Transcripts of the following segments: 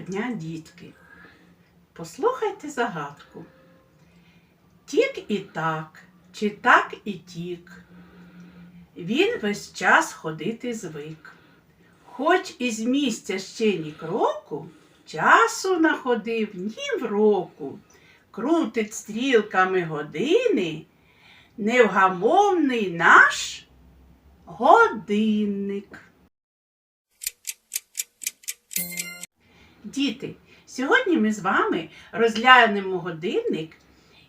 дня, дітки. Послухайте загадку. Тік і так, чи так і тік. Він весь час ходити звик. Хоч із місця ще ні кроку, часу находив ні в року. Крутить стрілками години, невгамовний наш годинник. Діти, сьогодні ми з вами розглянемо годинник,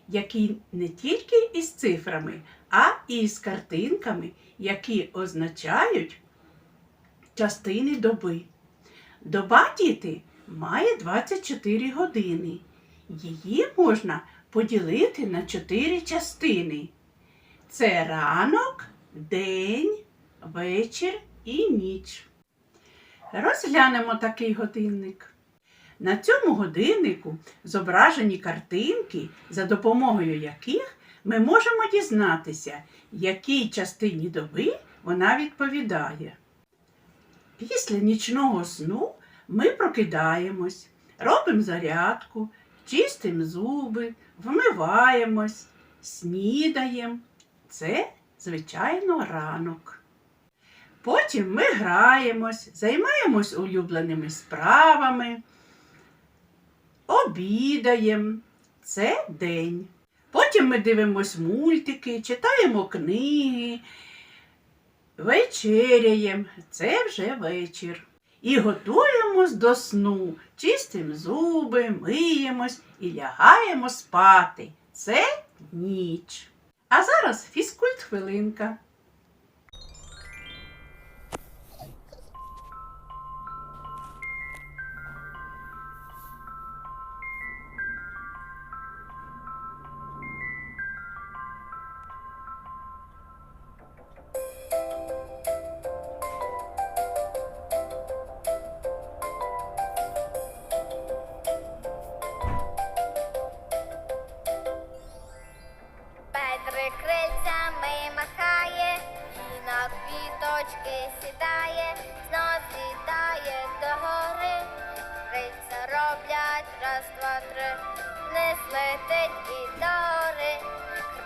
який не тільки із цифрами, а і з картинками, які означають частини доби. Доба, діти, має 24 години. Її можна поділити на 4 частини. Це ранок, день, вечір і ніч. Розглянемо такий годинник. На цьому годиннику зображені картинки, за допомогою яких ми можемо дізнатися, якій частині доби вона відповідає. Після нічного сну ми прокидаємось, робимо зарядку, чистимо зуби, вмиваємось, снідаємо. Це, звичайно, ранок. Потім ми граємось, займаємось улюбленими справами, обідаємо. Це день. Потім ми дивимось мультики, читаємо книги, вечеряємо. Це вже вечір. І готуємось до сну, чистимо зуби, миємось і лягаємо спати. Це ніч. А зараз фізкульт хвилинка. Квіточки сідає, знов злітає до гори. Крильця роблять раз, два, три, вниз летить і до гори.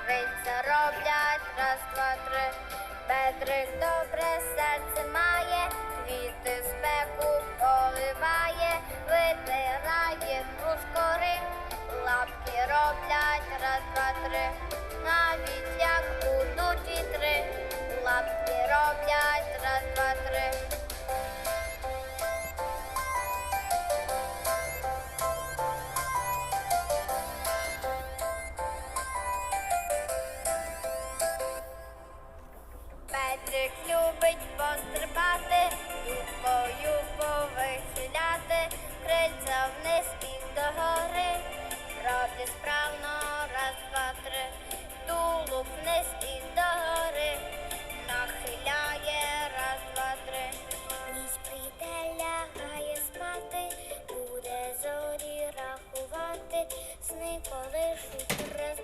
Крильця роблять раз, два, три. Петрик добре серце має, квіти спеку поливає, витирає трускори, лапки роблять раз, два, три. Навіть як будуть вітри, роблять справно раз, два, три, тулуб і догори, нахиляє раз, два, три. Ніч прийде, лягає спати, буде зорі рахувати, сни колишуть раз,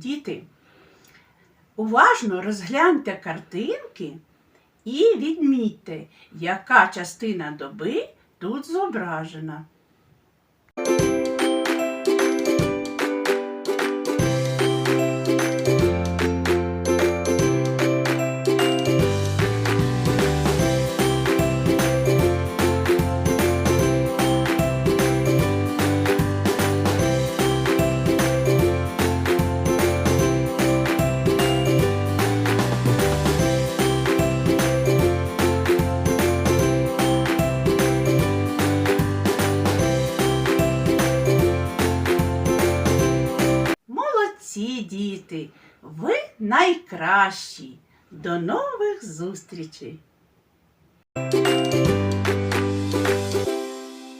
Діти, уважно розгляньте картинки і відмітьте, яка частина доби тут зображена. Діти! Ви найкращі! До нових зустрічей!